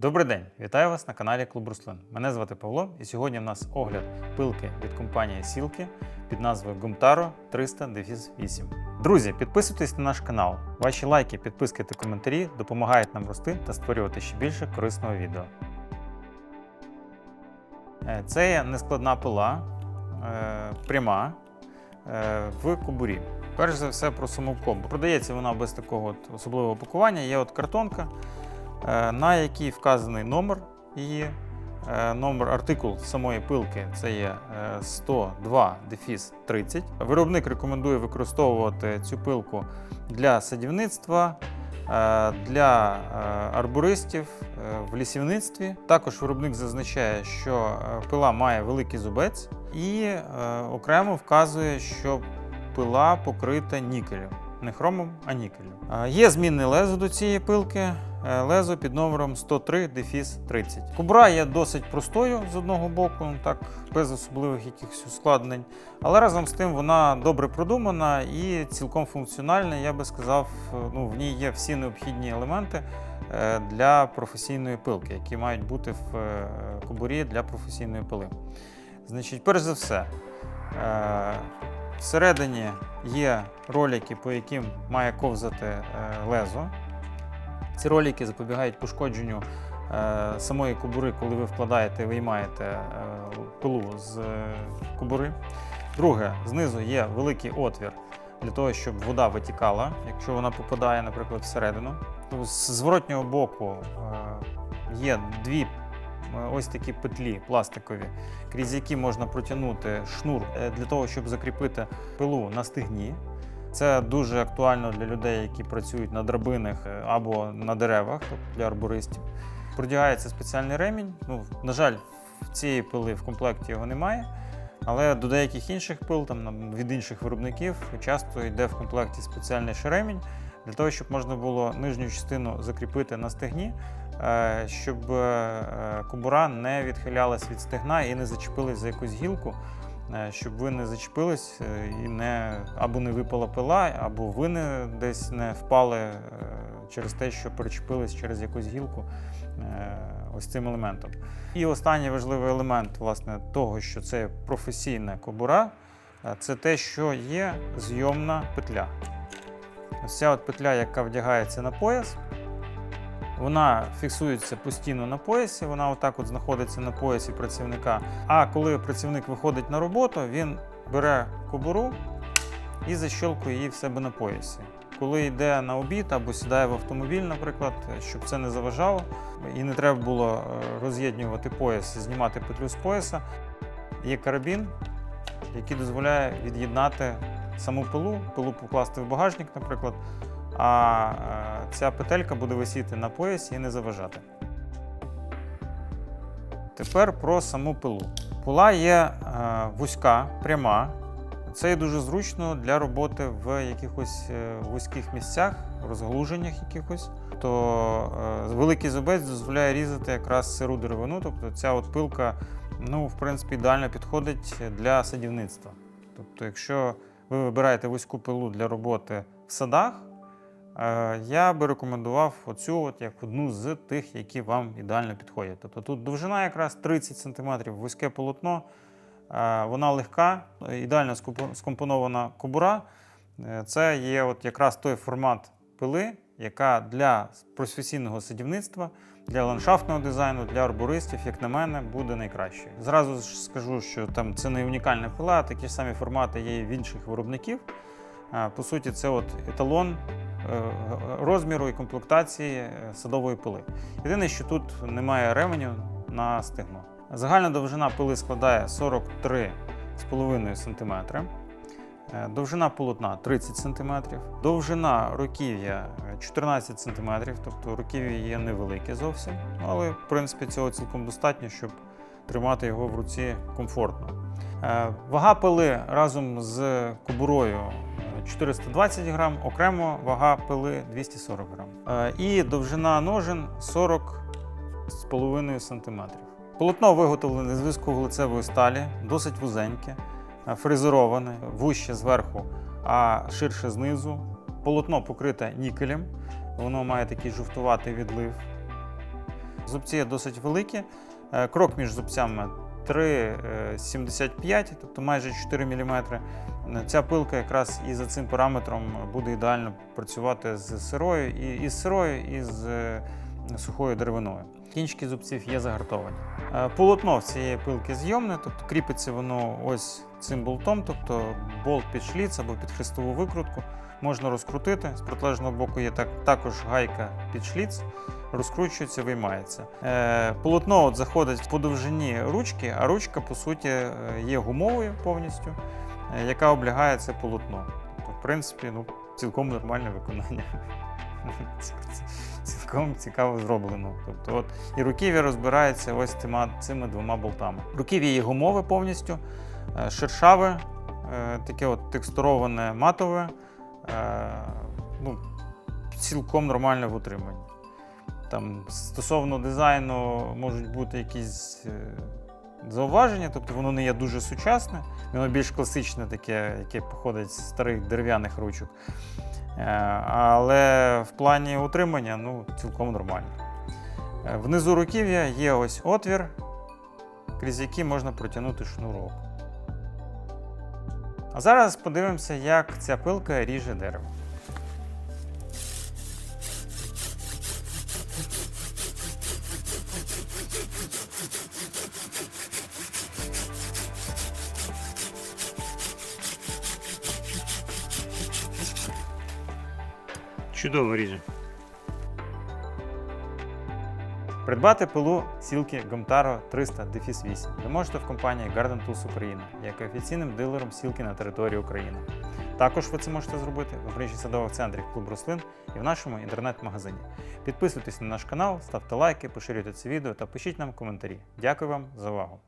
Добрий день, вітаю вас на каналі Клуб Руслин. Мене звати Павло, і сьогодні в нас огляд пилки від компанії Сілки під назвою Gumtaro 300 8 Друзі, підписуйтесь на наш канал. Ваші лайки, підписки та коментарі допомагають нам рости та створювати ще більше корисного відео. Е, Це є нескладна пила, е, пряма е, в кобурі. Перш за все про саму кобу. Продається вона без такого особливого пакування. Є от картонка, на якій вказаний номер її. Е, Номер артикул самої пилки це є е, 102 дефіс 30. Виробник рекомендує використовувати цю пилку для садівництва, е, для е, арбористів е, в лісівництві. Також виробник зазначає, що е, пила має великий зубець і е, окремо вказує, що пила покрита нікелем. Не хромом, а нікелем. Є змінне лезо до цієї пилки. е, Лезо під номером 103 дефіс 30. Кубра є досить простою з одного боку, так без особливих якихось ускладнень. Але разом з тим вона добре продумана і цілком функціональна. Я би сказав, е, ну, в ній є всі необхідні елементи е, для професійної пилки, які мають бути в кобурі для професійної пили. Значить, перш за все, всередині є ролики, по яким має ковзати е, лезо. Ці ролики запобігають пошкодженню е, самої кобури, коли ви вкладаєте і виймаєте е, пилу з кобури. Друге, знизу є великий отвір для того, щоб вода витікала, якщо вона попадає, наприклад, всередину. З зворотнього боку є дві ось такі петлі пластикові, крізь які можна протягнути шнур е, для того, щоб закріпити пилу на стегні. Це дуже актуально для людей, які працюють на драбинах е, або на деревах, тобто для арбористів. Продягається спеціальний ремінь. Ну, на жаль, в цієї пили в комплекті його немає. Але до деяких інших пил, там від інших виробників, часто йде в комплекті спеціальний ремінь для того, щоб можна було нижню частину закріпити на стегні, е, щоб е, кобура не відхилялась від стегна і не зачепилась за якусь гілку, е, щоб ви не зачепились е, і не або не випала пила, або ви не десь не впали е, через те, що перечепились через якусь гілку е, ось цим елементом. І останній важливий елемент власне того, що це професійна кобура, е, це те, що є зйомна петля. Ось ця от петля, яка вдягається на пояс, вона фіксується постійно на поясі, вона отак от знаходиться на поясі працівника. А коли працівник виходить на роботу, він бере кобуру і защелкує її в себе на поясі. Коли йде на обід або сідає в автомобіль, наприклад, щоб це не заважало, і не треба було е, роз'єднувати пояс знімати петлю з пояса, є карабін, який дозволяє від'єднати саму пилу, пилу покласти в багажник, наприклад, а е, ця петелька буде висіти на поясі і не заважати. Тепер про саму пилу. Пила є е, вузька, пряма. Це є дуже зручно для роботи в якихось е, вузьких місцях, розглуженнях якихось. То великий зубець дозволяє різати якраз сиру деревину. Тобто ця от пилка, ну, в принципі, ідеально підходить для садівництва. Тобто, якщо ви вибираєте вузьку пилу для роботи в садах, я би рекомендував оцю от як одну з тих, які вам ідеально підходять. Тобто тут довжина якраз 30 см, вузьке полотно, е, вона легка, ідеально скомпонована кобура. Е, Це є от якраз той формат пили, яка для професійного садівництва, для ландшафтного дизайну, для арбористів, як на мене, буде найкращою. Зразу ж скажу, що там це не унікальна пила, такі ж самі формати є і в інших виробників. Е, По суті, це от еталон е, розміру і комплектації е, садової пили. Єдине, що тут немає ременю на стегно. Загальна довжина пили складає 43,5 см. Е, Довжина полотна 30 см, довжина руків'я е, 14 см, тобто руків'я є невелике зовсім, але в принципі цього цілком достатньо, щоб тримати його в руці комфортно. Е, Вага пили разом з кобурою е, 420 грам, окремо вага пили 240 грам. Е, І довжина ножен 40,5 см. Полотно виготовлене з високоглицевої сталі, досить вузеньке, е, фрезероване, вуще зверху, а ширше знизу. Полотно покрите нікелем, воно має такий жовтуватий відлив. Зубці досить великі. Е, Крок між зубцями 3,75, тобто майже 4 мм. Ця пилка якраз і за цим параметром буде ідеально працювати з сирою, і, і з сирою, і з е, сухою деревиною. Кінчики зубців є загартовані. Е, Полотно цієї пилки зйомне, тобто кріпиться воно ось цим болтом, тобто болт під шліц або під хрестову викрутку. Можна розкрутити. З протилежного боку є так, також гайка під шліц, розкручується, виймається. Е, полотно от заходить по довжині ручки, а ручка, по суті, е, є гумовою повністю, е, яка облягає це полотно. Тобто, в принципі, ну, цілком нормальне виконання. Цілком цікаво зроблено. Тобто, от і руків'я розбирається ось цими, цими двома болтами. Руків'я є гумове повністю, е, шершаве, е, таке от текстуроване матове, е, ну, цілком нормальне в утриманні. Там стосовно дизайну можуть бути якісь зауваження, тобто воно не є дуже сучасне, воно більш класичне, таке, яке походить з старих дерев'яних ручок. Е, Але в плані утримання ну, цілком нормально. Е, Внизу руків'я є ось отвір, крізь який можна протягнути шнурок. А зараз подивимося, як ця пилка ріже дерево. Чудово ріже. Придбати пилу сілки Gomtaro 300 8 ви можете в компанії Garden Tools Україна, як офіційним дилером сілки на території України. Також ви це можете зробити в мережі садових центрів клуб рослин і в нашому інтернет-магазині. Підписуйтесь на наш канал, ставте лайки, поширюйте це відео та пишіть нам коментарі. Дякую вам за увагу!